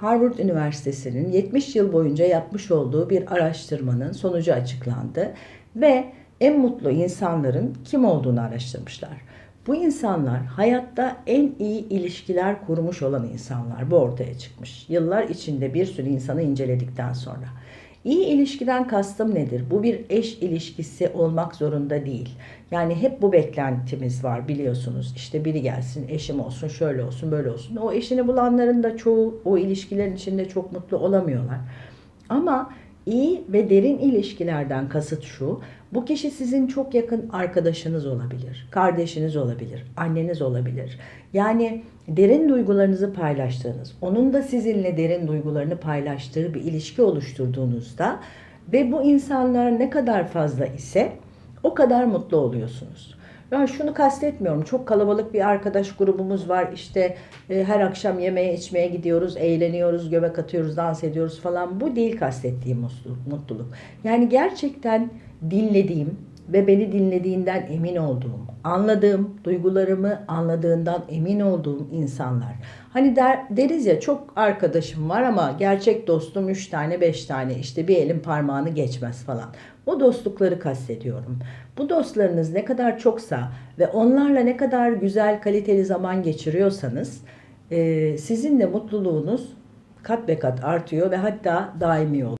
Harvard Üniversitesi'nin 70 yıl boyunca yapmış olduğu bir araştırmanın sonucu açıklandı ve en mutlu insanların kim olduğunu araştırmışlar. Bu insanlar hayatta en iyi ilişkiler kurmuş olan insanlar. Bu ortaya çıkmış. Yıllar içinde bir sürü insanı inceledikten sonra. İyi ilişkiden kastım nedir? Bu bir eş ilişkisi olmak zorunda değil. Yani hep bu beklentimiz var biliyorsunuz. İşte biri gelsin, eşim olsun, şöyle olsun, böyle olsun. O eşini bulanların da çoğu o ilişkilerin içinde çok mutlu olamıyorlar. Ama iyi ve derin ilişkilerden kasıt şu. Bu kişi sizin çok yakın arkadaşınız olabilir, kardeşiniz olabilir, anneniz olabilir. Yani derin duygularınızı paylaştığınız, onun da sizinle derin duygularını paylaştığı bir ilişki oluşturduğunuzda ve bu insanlar ne kadar fazla ise o kadar mutlu oluyorsunuz. Ben şunu kastetmiyorum. Çok kalabalık bir arkadaş grubumuz var. İşte e, her akşam yemeğe içmeye gidiyoruz, eğleniyoruz, göbek atıyoruz, dans ediyoruz falan. Bu değil kastettiğim mutluluk. Yani gerçekten dinlediğim ve beni dinlediğinden emin olduğum, anladığım, duygularımı anladığından emin olduğum insanlar. Hani der, deriz ya çok arkadaşım var ama gerçek dostum 3 tane 5 tane işte bir elin parmağını geçmez falan. O dostlukları kastediyorum. Bu dostlarınız ne kadar çoksa ve onlarla ne kadar güzel kaliteli zaman geçiriyorsanız e, sizin de mutluluğunuz kat be kat artıyor ve hatta daimi oluyor.